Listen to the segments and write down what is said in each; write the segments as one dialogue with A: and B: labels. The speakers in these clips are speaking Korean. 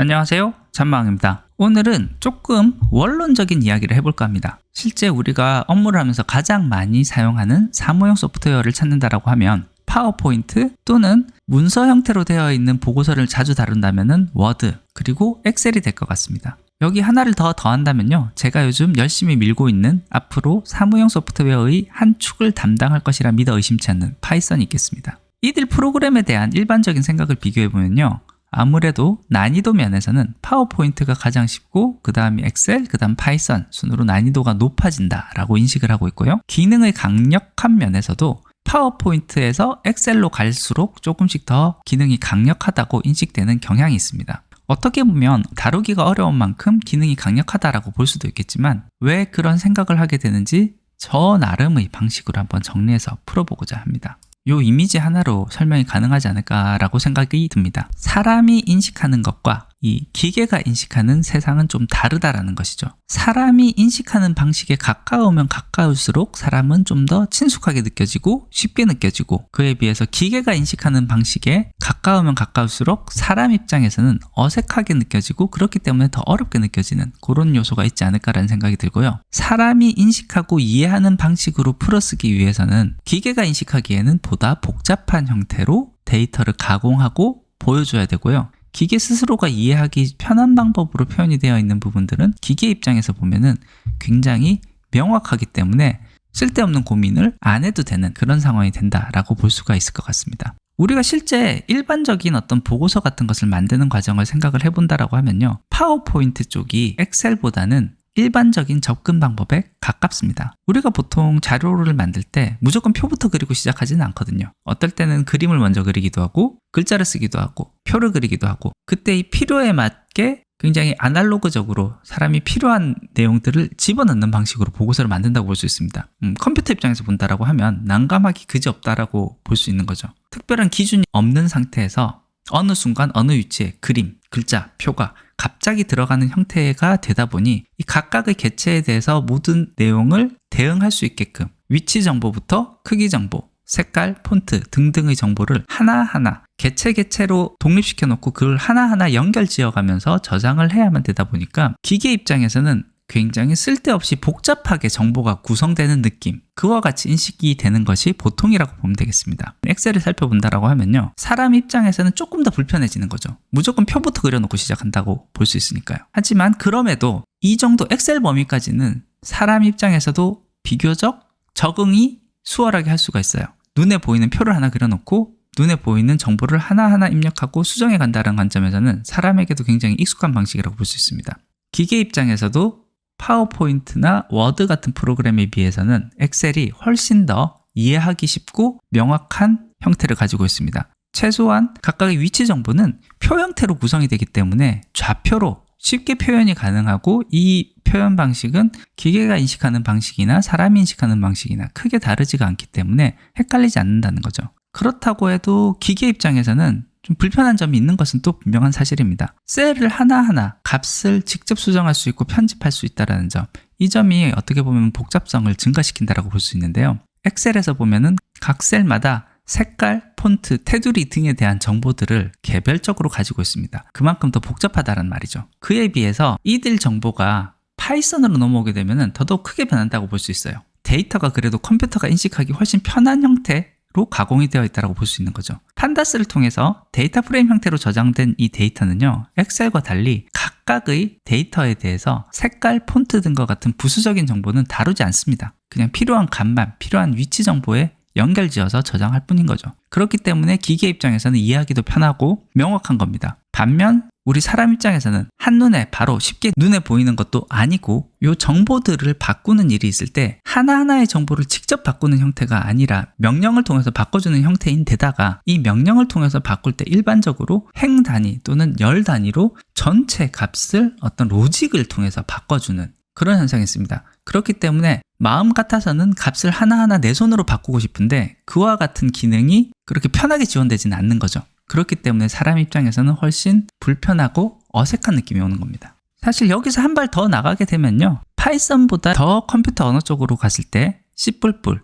A: 안녕하세요. 잔망입니다. 오늘은 조금 원론적인 이야기를 해볼까 합니다. 실제 우리가 업무를 하면서 가장 많이 사용하는 사무용 소프트웨어를 찾는다라고 하면 파워포인트 또는 문서 형태로 되어 있는 보고서를 자주 다룬다면 워드 그리고 엑셀이 될 것 같습니다. 여기 하나를 더 더한다면요. 제가 요즘 열심히 밀고 있는 앞으로 사무용 소프트웨어의 한 축을 담당할 것이라 믿어 의심치 않는 파이썬이 있겠습니다. 이들 프로그램에 대한 일반적인 생각을 비교해보면요. 아무래도 난이도 면에서는 파워포인트가 가장 쉽고 그 다음이 엑셀, 그 다음 파이썬 순으로 난이도가 높아진다라고 인식을 하고 있고요. 기능의 강력한 면에서도 파워포인트에서 엑셀로 갈수록 조금씩 더 기능이 강력하다고 인식되는 경향이 있습니다. 어떻게 보면 다루기가 어려운 만큼 기능이 강력하다라고 볼 수도 있겠지만 왜 그런 생각을 하게 되는지 저 나름의 방식으로 한번 정리해서 풀어보고자 합니다. 요 이미지 하나로 설명이 가능하지 않을까라고 생각이 듭니다. 사람이 인식하는 것과 이 기계가 인식하는 세상은 좀 다르다라는 것이죠. 사람이 인식하는 방식에 가까우면 가까울수록 사람은 좀 더 친숙하게 느껴지고 쉽게 느껴지고 그에 비해서 기계가 인식하는 방식에 가까우면 가까울수록 사람 입장에서는 어색하게 느껴지고 그렇기 때문에 더 어렵게 느껴지는 그런 요소가 있지 않을까라는 생각이 들고요. 사람이 인식하고 이해하는 방식으로 풀어쓰기 위해서는 기계가 인식하기에는 보다 복잡한 형태로 데이터를 가공하고 보여줘야 되고요. 기계 스스로가 이해하기 편한 방법으로 표현이 되어 있는 부분들은 기계 입장에서 보면은 굉장히 명확하기 때문에 쓸데없는 고민을 안 해도 되는 그런 상황이 된다라고 볼 수가 있을 것 같습니다. 우리가 실제 일반적인 어떤 보고서 같은 것을 만드는 과정을 생각을 해본다라고 하면요. 파워포인트 쪽이 엑셀보다는 일반적인 접근 방법에 가깝습니다. 우리가 보통 자료를 만들 때 무조건 표부터 그리고 시작하지는 않거든요. 어떨 때는 그림을 먼저 그리기도 하고 글자를 쓰기도 하고 표를 그리기도 하고 그때 이 필요에 맞게 굉장히 아날로그적으로 사람이 필요한 내용들을 집어넣는 방식으로 보고서를 만든다고 볼 수 있습니다. 음, 컴퓨터 입장에서 본다라고 하면 난감하기 그지 없다라고 볼 수 있는 거죠. 특별한 기준이 없는 상태에서 어느 순간 어느 위치에 그림, 글자, 표가 갑자기 들어가는 형태가 되다 보니 이 각각의 개체에 대해서 모든 내용을 대응할 수 있게끔 위치 정보부터 크기 정보, 색깔, 폰트 등등의 정보를 하나하나 개체 개체로 독립시켜 놓고 그걸 하나하나 연결 지어 가면서 저장을 해야만 되다 보니까 기계 입장에서는 굉장히 쓸데없이 복잡하게 정보가 구성되는 느낌 그와 같이 인식이 되는 것이 보통이라고 보면 되겠습니다. 엑셀을 살펴본다라고 하면요. 사람 입장에서는 조금 더 불편해지는 거죠. 무조건 표부터 그려놓고 시작한다고 볼 수 있으니까요. 하지만 그럼에도 이 정도 엑셀 범위까지는 사람 입장에서도 비교적 적응이 수월하게 할 수가 있어요. 눈에 보이는 표를 하나 그려놓고 눈에 보이는 정보를 하나하나 입력하고 수정해 간다는 관점에서는 사람에게도 굉장히 익숙한 방식이라고 볼 수 있습니다 기계 입장에서도 파워포인트나 워드 같은 프로그램에 비해서는 엑셀이 훨씬 더 이해하기 쉽고 명확한 형태를 가지고 있습니다. 최소한 각각의 위치 정보는 표 형태로 구성이 되기 때문에 좌표로 쉽게 표현이 가능하고 이 표현 방식은 기계가 인식하는 방식이나 사람이 인식하는 방식이나 크게 다르지가 않기 때문에 헷갈리지 않는다는 거죠. 그렇다고 해도 기계 입장에서는 좀 불편한 점이 있는 것은 또 분명한 사실입니다. 셀을 하나하나 값을 직접 수정할 수 있고 편집할 수 있다는 점. 이 점이 어떻게 보면 복잡성을 증가시킨다고 볼 수 있는데요. 엑셀에서 보면은 각 셀마다 색깔, 폰트, 테두리 등에 대한 정보들을 개별적으로 가지고 있습니다. 그만큼 더 복잡하다는 말이죠. 그에 비해서 이들 정보가 파이썬으로 넘어오게 되면 더더욱 크게 변한다고 볼 수 있어요. 데이터가 그래도 컴퓨터가 인식하기 훨씬 편한 형태, 로 가공이 되어 있다고 볼 수 있는 거죠. 판다스를 통해서 데이터 프레임 형태로 저장된 이 데이터는요, 엑셀과 달리 각각의 데이터에 대해서 색깔, 폰트 등과 같은 부수적인 정보는 다루지 않습니다. 그냥 필요한 값만, 필요한 위치 정보에 연결지어서 저장할 뿐인 거죠. 그렇기 때문에 기계 입장에서는 이해하기도 편하고 명확한 겁니다. 반면 우리 사람 입장에서는 한눈에 바로 쉽게 눈에 보이는 것도 아니고 이 정보들을 바꾸는 일이 있을 때 하나하나의 정보를 직접 바꾸는 형태가 아니라 명령을 통해서 바꿔주는 형태인 데다가 이 명령을 통해서 바꿀 때 일반적으로 행 단위 또는 열 단위로 전체 값을 어떤 로직을 통해서 바꿔주는 그런 현상이 있습니다. 그렇기 때문에 마음 같아서는 값을 하나하나 내 손으로 바꾸고 싶은데 그와 같은 기능이 그렇게 편하게 지원되지는 않는 거죠. 그렇기 때문에 사람 입장에서는 훨씬 불편하고 어색한 느낌이 오는 겁니다. 사실 여기서 한 발 더 나가게 되면요. 파이썬보다 더 컴퓨터 언어 쪽으로 갔을 때 C++,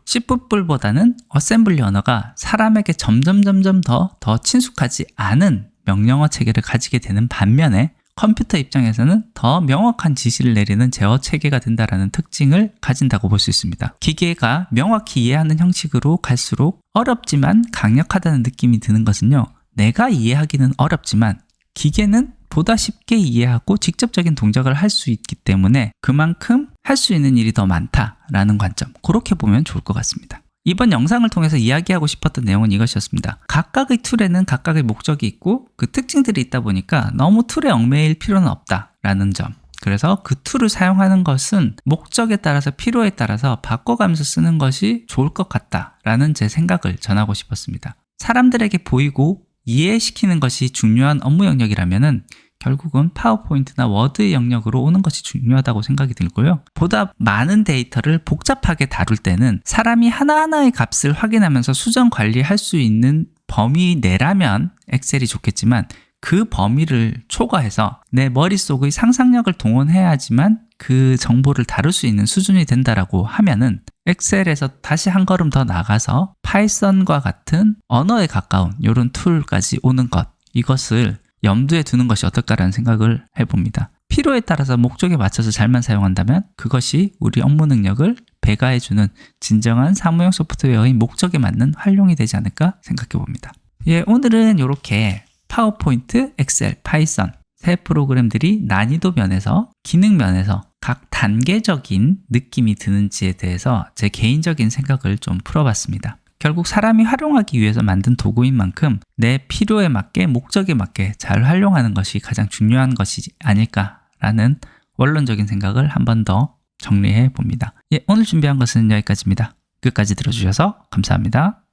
A: C++보다는 어셈블리 언어가 사람에게 점점 점점 더 더 친숙하지 않은 명령어 체계를 가지게 되는 반면에 컴퓨터 입장에서는 더 명확한 지시를 내리는 제어 체계가 된다라는 특징을 가진다고 볼 수 있습니다. 기계가 명확히 이해하는 형식으로 갈수록 어렵지만 강력하다는 느낌이 드는 것은요. 내가 이해하기는 어렵지만 기계는 보다 쉽게 이해하고 직접적인 동작을 할 수 있기 때문에 그만큼 할 수 있는 일이 더 많다라는 관점. 그렇게 보면 좋을 것 같습니다. 이번 영상을 통해서 이야기하고 싶었던 내용은 이것이었습니다. 각각의 툴에는 각각의 목적이 있고 그 특징들이 있다 보니까 너무 툴에 얽매일 필요는 없다라는 점. 그래서 그 툴을 사용하는 것은 목적에 따라서 필요에 따라서 바꿔가면서 쓰는 것이 좋을 것 같다라는 제 생각을 전하고 싶었습니다. 사람들에게 보이고 이해시키는 것이 중요한 업무 영역이라면은 결국은 파워포인트나 워드의 영역으로 오는 것이 중요하다고 생각이 들고요. 보다 많은 데이터를 복잡하게 다룰 때는 사람이 하나하나의 값을 확인하면서 수정 관리할 수 있는 범위 내라면 엑셀이 좋겠지만 그 범위를 초과해서 내 머릿속의 상상력을 동원해야지만 그 정보를 다룰 수 있는 수준이 된다라고 하면은 엑셀에서 다시 한 걸음 더 나가서 파이썬과 같은 언어에 가까운 이런 툴까지 오는 것 이것을 염두에 두는 것이 어떨까라는 생각을 해봅니다. 필요에 따라서 목적에 맞춰서 잘만 사용한다면 그것이 우리 업무 능력을 배가해주는 진정한 사무용 소프트웨어의 목적에 맞는 활용이 되지 않을까 생각해 봅니다. 예, 오늘은 이렇게 파워포인트, 엑셀, 파이썬 세 프로그램들이 난이도 면에서 기능 면에서 각 단계적인 느낌이 드는지에 대해서 제 개인적인 생각을 좀 풀어봤습니다. 결국 사람이 활용하기 위해서 만든 도구인 만큼 내 필요에 맞게 목적에 맞게 잘 활용하는 것이 가장 중요한 것이 아닐까라는 원론적인 생각을 한 번 더 정리해 봅니다. 예, 오늘 준비한 것은 여기까지입니다. 끝까지 들어주셔서 감사합니다.